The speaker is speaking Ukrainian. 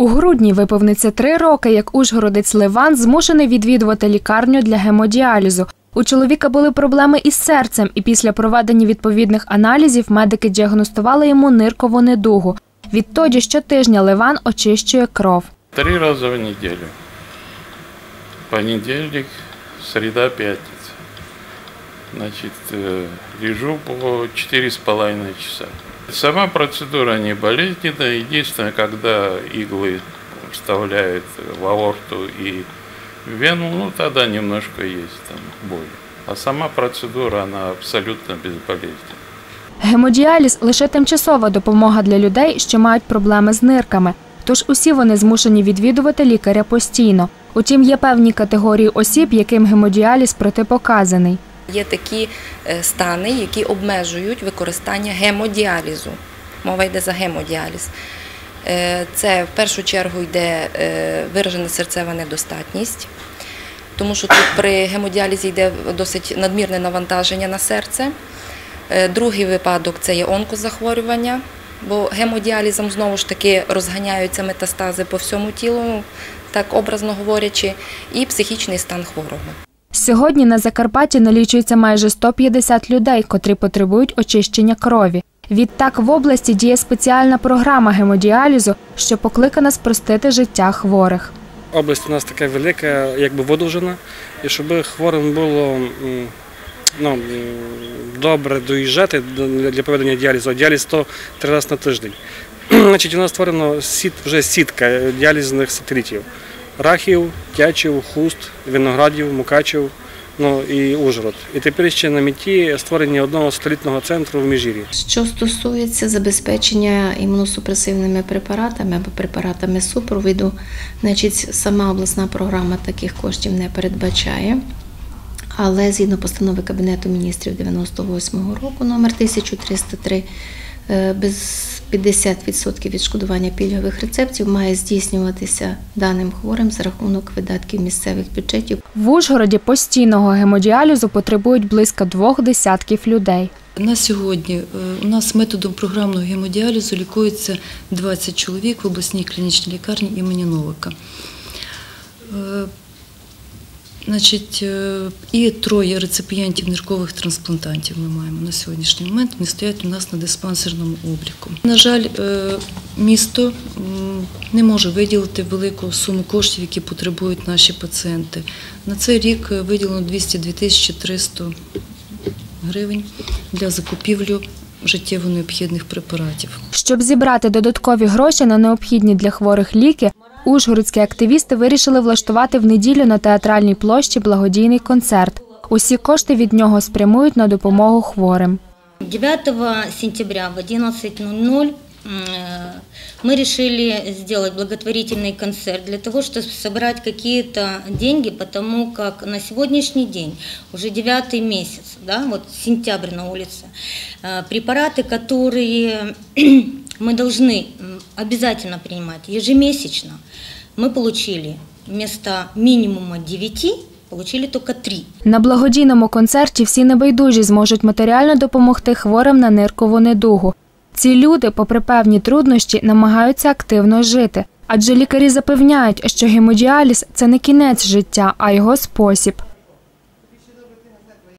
У грудні виповниться три роки, як Ужгородець Ливан змушений відвідувати лікарню для гемодіалізу. У чоловіка були проблеми із серцем, і після проведення відповідних аналізів медики діагностували йому ниркову недугу. Відтоді щотижня Ливан очищує кров. Три раза в неделю. Понедельник, среда, пятница. Значит, э, лежу по четыре с половиной часа. Сама процедура не болезненная. Единственное, когда иглы вставляют в аорту и в вену, ну тогда немножко есть там боль. А сама процедура, она абсолютно безболезненная. Гемодіаліз лише тимчасова допомога для людей, що мають проблеми з нирками. Тож усі вони змушені відвідувати лікаря постійно. Утім, є певні категорії осіб, яким гемодіаліз протипоказаний. Є такі е, стани, які обмежують використання гемодіалізу. Мова йде за гемодіаліз. Е, Це в першу чергу йде е, виражена серцева недостатність, тому що тут при гемодіалізі йде досить надмірне навантаження на серце. Другий випадок це є онкозахворювання, бо гемодіалізом знову ж таки розганяються метастази по всьому тілу, так образно говорячи, і психічний стан хворого. Сьогодні на Закарпатті налічується майже 150 людей, котрі потребують очищення крові. Відтак в області діє спеціальна програма гемодіалізу, що покликана спростити життя хворих. Область у нас така велика, якби видовжена, і щоб хворим було ну, добре доїжджати для проведення діалізу. Діаліз то три рази на тиждень. Значить, у нас створено сіт, вже сітка діалізних сателітів. Рахів, Тячів, Хуст, Виноградів, Мукачів, ну і Ужгород. І тепер ще на меті створення одного сателітного центру в Міжірі. Що стосується забезпечення імуносупресивними препаратами або препаратами супровіду, значить сама обласна програма таких коштів не передбачає. Але згідно постанови Кабінету міністрів 98-го року номер 1303 е, без 50% відшкодування пільгових рецептів має здійснюватися даним хворим за рахунок видатків місцевих бюджетів В Ужгороді постійного гемодіалізу потребують близько двох десятків людей. На сьогодні е, у нас методом програмного гемодіалізу лікується 20 чоловік в обласній клінічній лікарні імені Новика. Значить, е, і троє реципієнтів ниркових трансплантантів ми маємо на сьогоднішній момент. Вони стоять у нас на диспансерному обліку. На жаль, е, місто не може виділити велику суму коштів, які потребують наші пацієнти. На цей рік е, виділено 202 тисячі 300 гривень для закупівлю життєво необхідних препаратів. Щоб зібрати додаткові гроші на необхідні для хворих ліки, ужгородські активісти вирішили влаштувати в неділю на театральній площі благодійний концерт. Усі кошти від нього спрямують на допомогу хворим. 9 сентября в 11.00 м, мы решили сделать благотворительный концерт для того, чтобы собрать какие-то деньги, потому как на сегодняшний день, уже девятый месяц, да, вот сентябрь на улице, э, препараты, которые мы должны м, обязательно принимать ежемесячно, мы получили вместо минимума 9, получили только 3. На благодійному концерті всі небайдужі зможуть матеріально допомогти хворим на ниркову недугу. Ці люди, попри певні труднощі, намагаються активно жити, адже лікарі запевняють, що гемодіаліз це не кінець життя, а його спосіб.